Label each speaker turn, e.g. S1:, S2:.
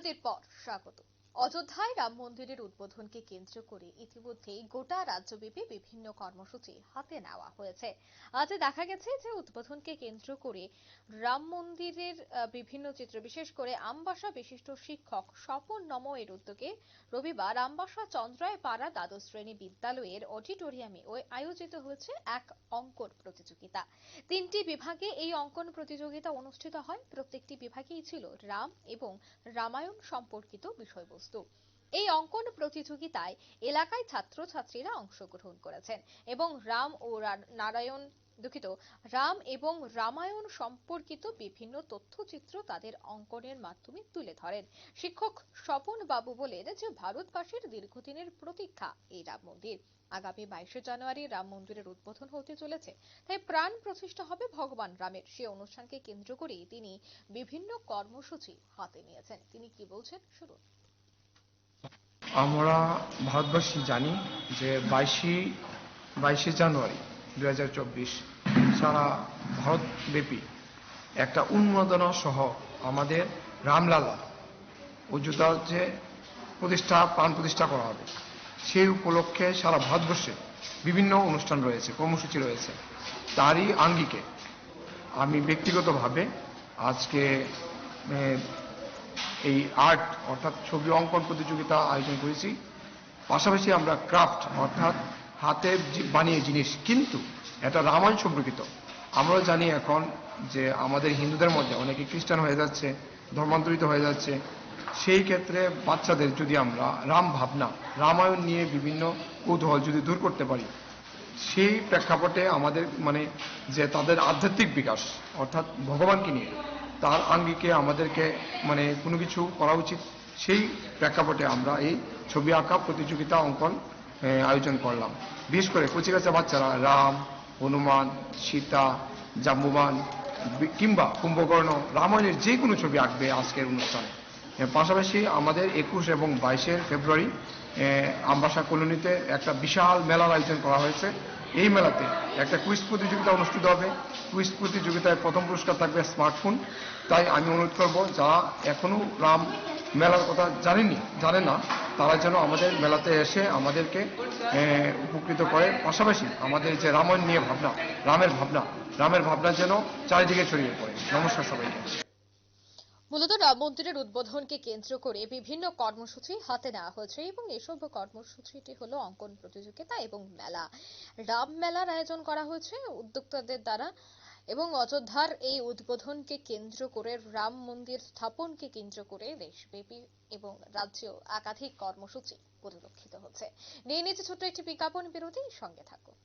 S1: বিরতির পর স্বাগত। অযোধ্যায় রাম মন্দিরের উদ্বোধনকে কেন্দ্র করে ইতিমধ্যেই গোটা রাজ্যব্যাপী বিভিন্ন কর্মসূচি হাতে নেওয়া হয়েছে। আজ দেখা গেছে যে উদ্বোধনকে কেন্দ্র করে রাম মন্দিরের বিভিন্ন চিত্র, বিশেষ করে আমবাসা বিশিষ্ট শিক্ষক স্বপন নম এর উদ্যোগে রবিবার আমবাসা চন্দ্রায় পাড়া দ্বাদশ শ্রেণি বিদ্যালয়ের অডিটোরিয়ামে আয়োজিত হয়েছে এক অঙ্কন প্রতিযোগিতা। তিনটি বিভাগে এই অঙ্কন প্রতিযোগিতা অনুষ্ঠিত হয়। প্রত্যেকটি বিভাগেই ছিল রাম এবং রামায়ণ সম্পর্কিত বিষয়বস্তু। এই অঙ্কন প্রতিযোগিতায় এলাকায় ছাত্রছাত্রীরা অংশগ্রহণ করেছেন এবং রাম ও নারায়ণ দুঃখিত, রাম এবং রামায়ণ সম্পর্কিত বিভিন্ন তথ্যচিত্র তাদের অঙ্কনের মাধ্যমে তুলে ধরেন। শিক্ষক স্বপন বাবু বলেন যে, ভারতবাসীর দীর্ঘদিনের প্রতীক্ষা এই রাম মন্দির। আগামী বাইশে জানুয়ারি রাম মন্দিরের উদ্বোধন হতে চলেছে। তাই প্রাণ প্রতিষ্ঠা হবে ভগবান রামের। সে অনুষ্ঠানকে কেন্দ্র করেই তিনি বিভিন্ন কর্মসূচি হাতে নিয়েছেন। তিনি কি বলছেন, শুনুন।
S2: আমরা ভারতবাসী জানি যে বাইশে বাইশে জানুয়ারি দু হাজার চব্বিশ সারা ভারতব্যাপী একটা উন্মাদনা সহ আমাদের রামলালা অযোধ্যা যে প্রতিষ্ঠা, প্রাণ প্রতিষ্ঠা করা হবে, সেই উপলক্ষে সারা ভারতবর্ষে বিভিন্ন অনুষ্ঠান রয়েছে, কর্মসূচি রয়েছে। তারই আঙ্গিকে আমি ব্যক্তিগতভাবে আজকে এই আর্ট, অর্থাৎ ছবি অঙ্কন প্রতিযোগিতা আয়োজন করেছি। পাশাপাশি আমরা ক্রাফট, অর্থাৎ হাতে বানিয়ে জিনিস, কিন্তু এটা রামায়ণ সম্পর্কিত। আমরাও জানি এখন যে আমাদের হিন্দুদের মধ্যে অনেকে খ্রিস্টান হয়ে যাচ্ছে, ধর্মান্তরিত হয়ে যাচ্ছে। সেই ক্ষেত্রে বাচ্চাদের যদি আমরা রাম ভাবনা, রামায়ণ নিয়ে বিভিন্ন কৌতূহল যদি দূর করতে পারি, সেই প্রেক্ষাপটে আমাদের মানে যে তাদের আধ্যাত্মিক বিকাশ, অর্থাৎ ভগবানকে নিয়ে তার আঙ্গিকে আমাদেরকে মানে কোনো কিছু করা উচিত। সেই প্রেক্ষাপটে আমরা এই ছবি আঁকা প্রতিযোগিতা অঙ্কন আয়োজন করলাম। বিশেষ করে কচিকাচা বাচ্চারা, রাম, হনুমান, সীতা, জাম্বুবান, বি- কিংবা কুম্ভকর্ণ, রামায়ণের যে কোনো ছবি আঁকবে আজকের অনুষ্ঠানে। পাশাপাশি আমাদের একুশ এবং বাইশে ফেব্রুয়ারি আমবাসা কলোনিতে একটা বিশাল মেলার আয়োজন করা হয়েছে। এই মেলাতে একটা কুইজ প্রতিযোগিতা অনুষ্ঠিত হবে। কুইজ প্রতিযোগিতায় প্রথম পুরস্কার থাকবে স্মার্টফোন। তাই আমি অনুরোধ করব, যারা এখনও রাম মেলার কথা জানেনি, জানে না, তারা যেন আমাদের মেলাতে এসে আমাদেরকে উপকৃত করে। পাশাপাশি আমাদের যে রামায়ণ নিয়ে ভাবনা, রামের ভাবনা রামের ভাবনা যেন চারিদিকে ছড়িয়ে পড়ে। নমস্কার সবাইকে।
S1: মূলত রাম মন্দিরের উদ্বোধনকে কেন্দ্র করে বিভিন্ন কর্মসূচি হাতে নেওয়া হয়েছে এবং এসব কর্মসূচিটি হলো অঙ্কন প্রতিযোগিতা এবং মেলা। রাম মেলার আয়োজন করা হয়েছে উদ্যোক্তাদের দ্বারা এবং অযোধ্যার এই উদ্বোধনকে কেন্দ্র করে রাম মন্দির স্থাপনকে কেন্দ্র করে দেশব্যাপী এবং রাজ্যেও একাধিক কর্মসূচি পরিলক্ষিত হচ্ছে। নিয়ে নিচ্ছে ছোট্ট একটি বিজ্ঞাপন বিরতি, সঙ্গে থাকুন।